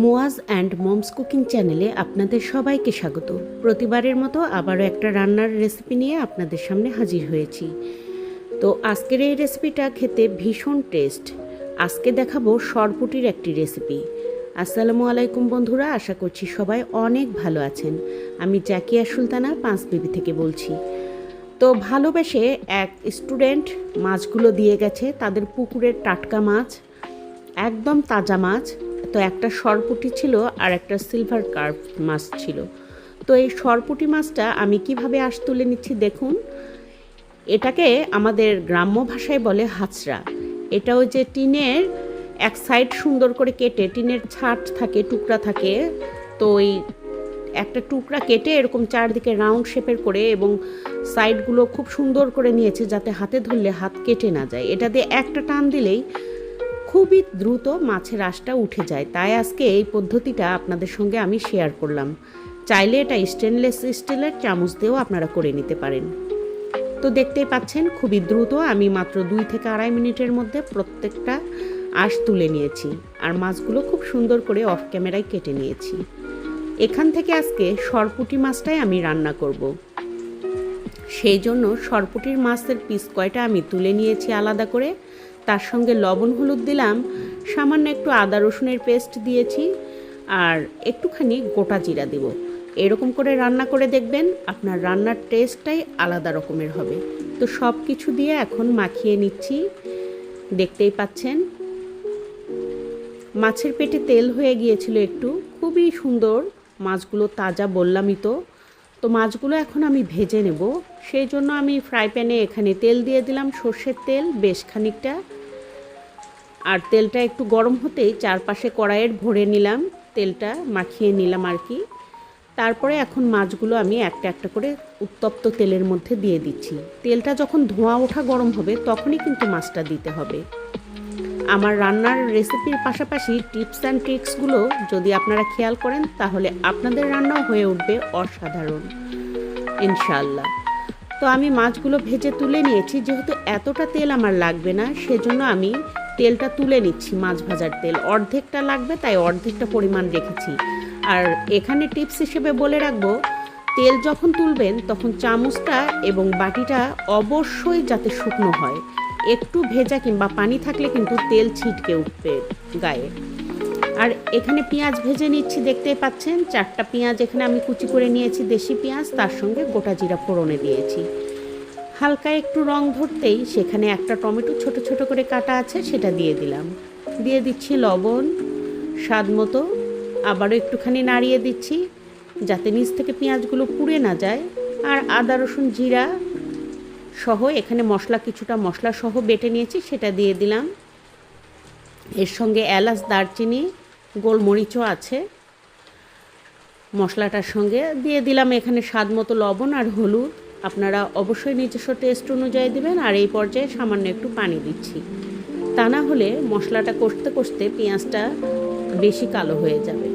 Muaz and moms cooking চ্যানেলে আপনাদের সবাইকে স্বাগত। প্রতিবারের মতো আবারও একটা রান্নার রেসিপি নিয়ে আপনাদের সামনে হাজির হয়েছি। তো আজকের এই রেসিপিটা খেতে ভীষণ টেস্ট। আজকে দেখাবো সরপুটির একটি রেসিপি। আসসালামু আলাইকুম বন্ধুরা, আশা করছি সবাই অনেক ভালো আছেন। আমি জাকিয়া সুলতানা, পাঁচ বিবি থেকে বলছি। তো ভালোবেসে এক স্টুডেন্ট মাছগুলো দিয়ে গেছে, তাদের পুকুরের টাটকা মাছ, একদম তাজা মাছ। তো একটা সরপুটি ছিল আর একটা সিলভার কার্ভ মাছ ছিল। তো এই সরপুটি মাছটা আমি কীভাবে আঁশ তুলে নিচ্ছি দেখুন। এটাকে আমাদের গ্রাম্য ভাষায় বলে হাঁচড়া। এটা ওই যে টিনের এক সাইড সুন্দর করে কেটে, টিনের ছাট থাকে, টুকরা থাকে। তো ওই একটা টুকরা কেটে এরকম চারদিকে রাউন্ড শেপের করে এবং সাইডগুলো খুব সুন্দর করে নিয়েছে যাতে হাতে ধরলে হাত কেটে না যায়। এটা দিয়ে একটা টান দিলেই খুবই দ্রুত মাছের আঁশটা উঠে যায়। তাই আজকে এই পদ্ধতিটা আপনাদের সঙ্গে আমি শেয়ার করলাম। চাইলে এটা স্টেনলেস স্টিলের চামচ দিয়েও আপনারা করে নিতে পারেন। তো দেখতেই পাচ্ছেন, খুবই দ্রুত আমি মাত্র দুই থেকে আড়াই মিনিটের মধ্যে প্রত্যেকটা আঁশ তুলে নিয়েছি। আর মাছগুলো খুব সুন্দর করে অফ ক্যামেরায় কেটে নিয়েছি। এখান থেকে আজকে সরপুটি মাছটাই আমি রান্না করব। সেই জন্য সরপুটির মাছের পিস কয়টা আমি তুলে নিয়েছি আলাদা করে তার সঙ্গে লবণ হলুদ দিলাম, সামান্য একটু আদা রসুনের পেস্ট দিয়েছি, আর একটুখানি গোটা জিরা দেব। এরকম করে রান্না করে দেখবেন, আপনার রান্নার টেস্টটাই আলাদা রকমের হবে। তো সব কিছু দিয়ে এখন মাখিয়ে নিচ্ছি, দেখতেই পাচ্ছেন। মাছের পেটে তেল হয়ে গিয়েছিল একটু, খুবই সুন্দর, মাছগুলো তাজা বললামই তো। তো মাছগুলো এখন আমি ভেজে নেব। সেই জন্য আমি ফ্রাই প্যানে এখানে তেল দিয়ে দিলাম, সর্ষের তেল, বেশ খানিকটা। আর তেলটা একটু গরম হতেই চারপাশে কড়াইয়ের ভরে নিলাম, তেলটা মাখিয়ে নিলাম আর কি। তারপরে এখন মাছগুলো আমি একটা একটা করে উত্তপ্ত তেলের মধ্যে দিয়ে দিচ্ছি। তেলটা যখন ধোঁয়া ওঠা গরম হবে, তখনই কিন্তু মাছটা দিতে হবে। আমার রান্নার রেসিপির পাশাপাশি টিপস অ্যান্ড ট্রিক্সগুলো যদি আপনারা খেয়াল করেন, তাহলে আপনাদের রান্নাও হয়ে উঠবে অসাধারণ। ইনশাল্লাহ তো আমি মাছগুলো ভেজে তুলে নিয়েছি, যেহেতু এতটা তেল আমার লাগবে না, সেজন্য আমি তেলটা তুলে নিচ্ছি মাছ ভাজার তেল। অর্ধেকটা লাগবে, তাই অর্ধেকটা পরিমাণ রেখেছি। আর এখানে টিপস হিসেবে বলে রাখব, তেল যখন তুলবেন, তখন চামচটা এবং বাটিটা অবশ্যই যাতে শুকনো হয়। একটু ভেজা কিংবা পানি থাকলে কিন্তু তেল ছিটকে উঠবে গায়ে। আর এখানে পেঁয়াজ ভেজে নিচ্ছি, দেখতেই পাচ্ছেন। চারটা পেঁয়াজ এখানে আমি কুচি করে নিয়েছি, দেশি পেঁয়াজ, তার সঙ্গে গোটা জিরা ফোড়নে দিয়েছি। হালকা একটু রং ধরতেই সেখানে একটা টমেটো ছোট ছোট করে কাটা আছে, সেটা দিয়ে দিলাম। দিয়ে দিচ্ছি লবণ, স্বাদ মতো। আবারও একটুখানি নাড়িয়ে দিচ্ছি, যাতে নিচ থেকে পেঁয়াজগুলো পুড়ে না যায়। আর আদা, রসুন, জিরা সহ এখানে মশলা, কিছুটা মশলা সহ বেটে নিয়েছি, সেটা দিয়ে দিলাম। এর সঙ্গে এলাচ, দারচিনি, গোলমরিচও আছে। মশলাটার সঙ্গে দিয়ে দিলাম এখানে স্বাদ মতো লবণ আর হলুদ। আপনারা অবশ্যই নিজস্ব টেস্ট অনুযায়ী দেবেন, আর এই পর্যায়ে সামান্য একটু পানি দিচ্ছি। তা না হলে মশলাটা কষতে কষতে পেঁয়াজটা বেশি কালো হয়ে যাবে।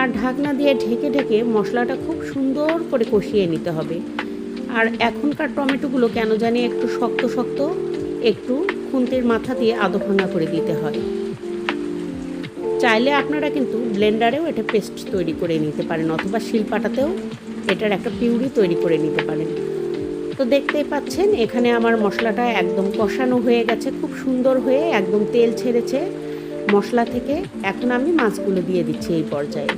আর ঢাকনা দিয়ে ঢেকে ঢেকে মশলাটা খুব সুন্দর করে কষিয়ে নিতে হবে। আর এখনকার টমেটোগুলো কেন জানি একটু শক্ত শক্ত, একটু খুন্তির মাথা দিয়ে আদো ভাঙা করে দিতে হয়। চাইলে আপনারা কিন্তু ব্লেন্ডারেও এটা পেস্ট তৈরি করে নিতে পারেন, অথবা শিলপাটাতেও এটার একটা পিউরি তৈরি করে নিতে পারেন। তো দেখতেই পাচ্ছেন, এখানে আমার মশলাটা একদম কষানো হয়ে গেছে, খুব সুন্দর হয়ে একদম তেল ছেড়েছে মশলা থেকে। এখন আমি মাছগুলো দিয়ে দিচ্ছি এই পর্যায়ে।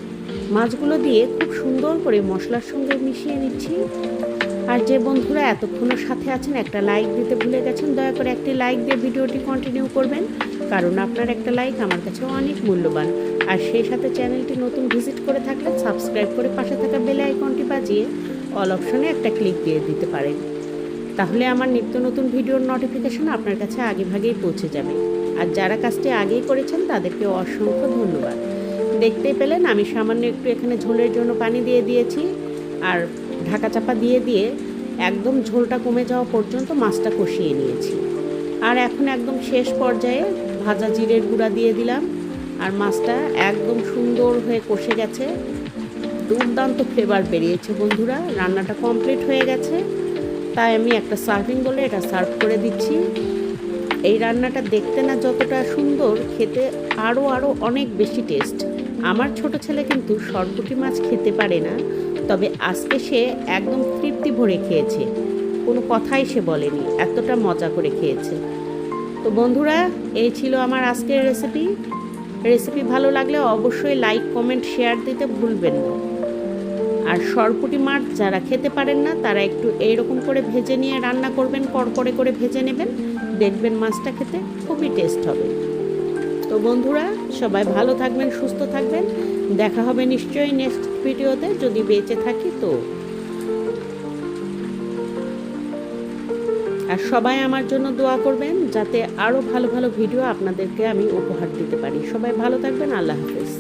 মাছগুলো দিয়ে খুব সুন্দর করে মশলার সঙ্গে মিশিয়ে নিচ্ছি আর যে বন্ধুরা এতক্ষণের সাথে আছেন, একটা লাইক দিতে ভুলে গেছেন, দয়া করে একটি লাইক দিয়ে ভিডিওটি কন্টিনিউ করবেন, কারণ আপনার একটা লাইক আমার কাছে অনেক মূল্যবান। আর সেই সাথে চ্যানেলটি নতুন ভিজিট করে থাকলে সাবস্ক্রাইব করে পাশে থাকা বেল আইকনটি বাজিয়ে অল অপশনে একটা ক্লিক দিয়ে দিতে পারেন। তাহলে আমার নিত্য নতুন ভিডিওর নোটিফিকেশন আপনার কাছে আগে ভাগেই পৌঁছে যাবে। আর যারা কাজটি আগেই করেছেন, তাদেরকে অসংখ্য ধন্যবাদ। দেখতেই পেলেন, আমি সামান্য একটু এখানে ঝোলের জন্য পানি দিয়ে দিয়েছি। আর ঢাকা চাপা দিয়ে দিয়ে একদম ঝোলটা কমে যাওয়া পর্যন্ত মাছটা কষিয়ে নিয়েছি। আর এখন একদম শেষ পর্যায়ে ভাজা জিরের গুঁড়া দিয়ে দিলাম। আর মাছটা একদম সুন্দর হয়ে কষে গেছে। দুর্দান্ত ফ্লেভার বেরিয়েছে বন্ধুরা। রান্নাটা কমপ্লিট হয়ে গেছে। তাই আমি একটা সার্ভিং বলে এটা সার্ভ করে দিচ্ছি। এই রান্নাটা দেখতে না যতটা সুন্দর, খেতে আরও আরও অনেক বেশি টেস্ট আমার ছোট ছেলে কিন্তু সরপুটি মাছ খেতে পারে না। তবে আজকে সে একদম তৃপ্তি ভরে খেয়েছে। কোনো কথাই সে বলেনি, এতটা মজা করে খেয়েছে। তো বন্ধুরা, এই ছিল আমার আজকের রেসিপি রেসিপি ভালো লাগলে অবশ্যই লাইক কমেন্ট শেয়ার দিতে ভুলবেন না। আর সরপুটি মাছ যারা খেতে পারেন না, তারা একটু এইরকম করে ভেজে নিয়ে রান্না করবেন, কড়কড়ে করে ভেজে নেবেন। দেখবেন মাছটা খেতে খুবই টেস্ট হবে। তো বন্ধুরা, সবাই ভালো থাকবেন, সুস্থ থাকবেন। দেখা হবে নিশ্চয়ই নেক্সট ভিডিওতে যদি বেঁচে থাকি তো। আর সবাই আমার জন্য দোয়া করবেন, যাতে আরও ভালো ভালো ভিডিও আপনাদেরকে আমি উপহার দিতে পারি। সবাই ভালো থাকবেন, আল্লাহ হাফেজ।